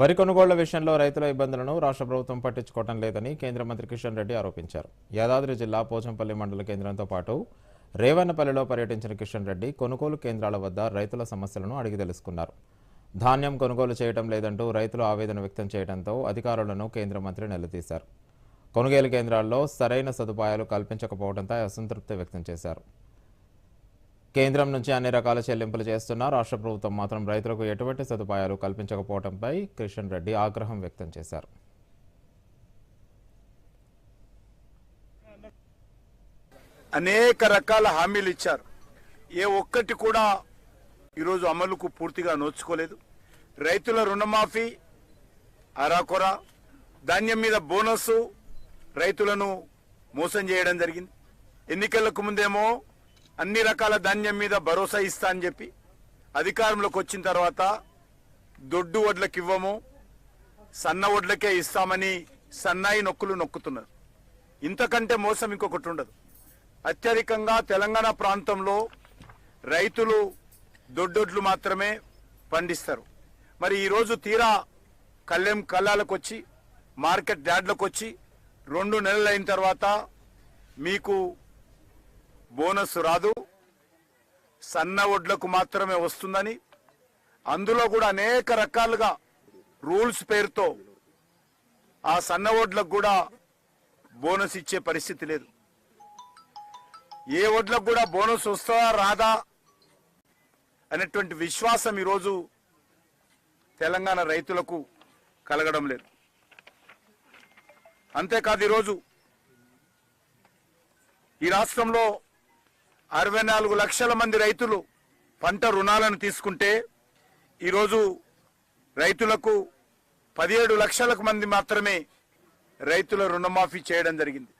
వరి కొనుగోళ్ళ విషయంలో రైతుల ఇబ్బందులను రాష్ట్ర ప్రభుత్వం పట్టించుకోవడం లేదని కేంద్ర మంత్రి కిషన్ రెడ్డి ఆరోపించారు. యాదాద్రి జిల్లా పోచంపల్లి మండల కేంద్రంతో పాటు రేవన్నపల్లిలో పర్యటించిన కిషన్ రెడ్డి కొనుగోలు కేంద్రాల వద్ద రైతుల సమస్యలను అడిగి తెలుసుకున్నారు. ధాన్యం కొనుగోలు చేయడం లేదంటూ రైతులు ఆవేదన వ్యక్తం చేయడంతో అధికారులను కేంద్ర మంత్రి నిలదీశారు. కొనుగోలు కేంద్రాల్లో సరైన సదుపాయాలు కల్పించకపోవడంతో అసంతృప్తి వ్యక్తం చేశారు. కేంద్రం నుంచి అన్ని రకాల చెల్లింపులు చేస్తున్న రాష్ట్ర ప్రభుత్వం మాత్రం రైతులకు ఎటువంటి సదుపాయాలు కల్పించకపోవడంపై కిషన్ రెడ్డి ఆగ్రహం వ్యక్తం చేశారు. అనేక రకాల హామీలు ఇచ్చారు. ఏ ఒక్కటి కూడా ఈరోజు అమలుకు పూర్తిగా నోచుకోలేదు. రైతుల రుణమాఫీ అరాకొర ధాన్యం మీద బోనస్ రైతులను మోసం చేయడం జరిగింది. ఎన్నికలకు ముందేమో అన్ని రకాల ధాన్యం మీద భరోసా ఇస్తా అని చెప్పి అధికారంలోకి వచ్చిన తర్వాత దొడ్డు వడ్లకు ఇవ్వము సన్న వడ్లకే ఇస్తామని సన్నాయి నొక్కులు నొక్కుతున్నారు. ఇంతకంటే మోసం ఇంకొకటి ఉండదు. అత్యధికంగా తెలంగాణ ప్రాంతంలో రైతులు దొడ్డొడ్లు మాత్రమే పండిస్తారు. మరి ఈరోజు తీరా కళ్ళెం కళ్ళాలకు వచ్చి మార్కెట్ యార్డ్లకు వచ్చి రెండు నెలలు అయిన తర్వాత మీకు బోనస్ రాదు. సన్న వడ్లకు మాత్రమే వస్తుందని అందులో కూడా అనేక రకాలుగా రూల్స్ పేరుతో ఆ సన్న వడ్లకు కూడా బోనస్ ఇచ్చే పరిస్థితి లేదు. ఏ వడ్లకు కూడా బోనస్ వస్తుందా రాదా అనేటువంటి విశ్వాసం ఈరోజు తెలంగాణ రైతులకు కలగడం లేదు. అంతేకాదు ఈరోజు ఈ రాష్ట్రంలో అరవై నాలుగు లక్షల మంది రైతులు పంట రుణాలను తీసుకుంటే ఈరోజు రైతులకు పదిహేడు లక్షలకు మంది మాత్రమే రైతుల రుణమాఫీ చేయడం జరిగింది.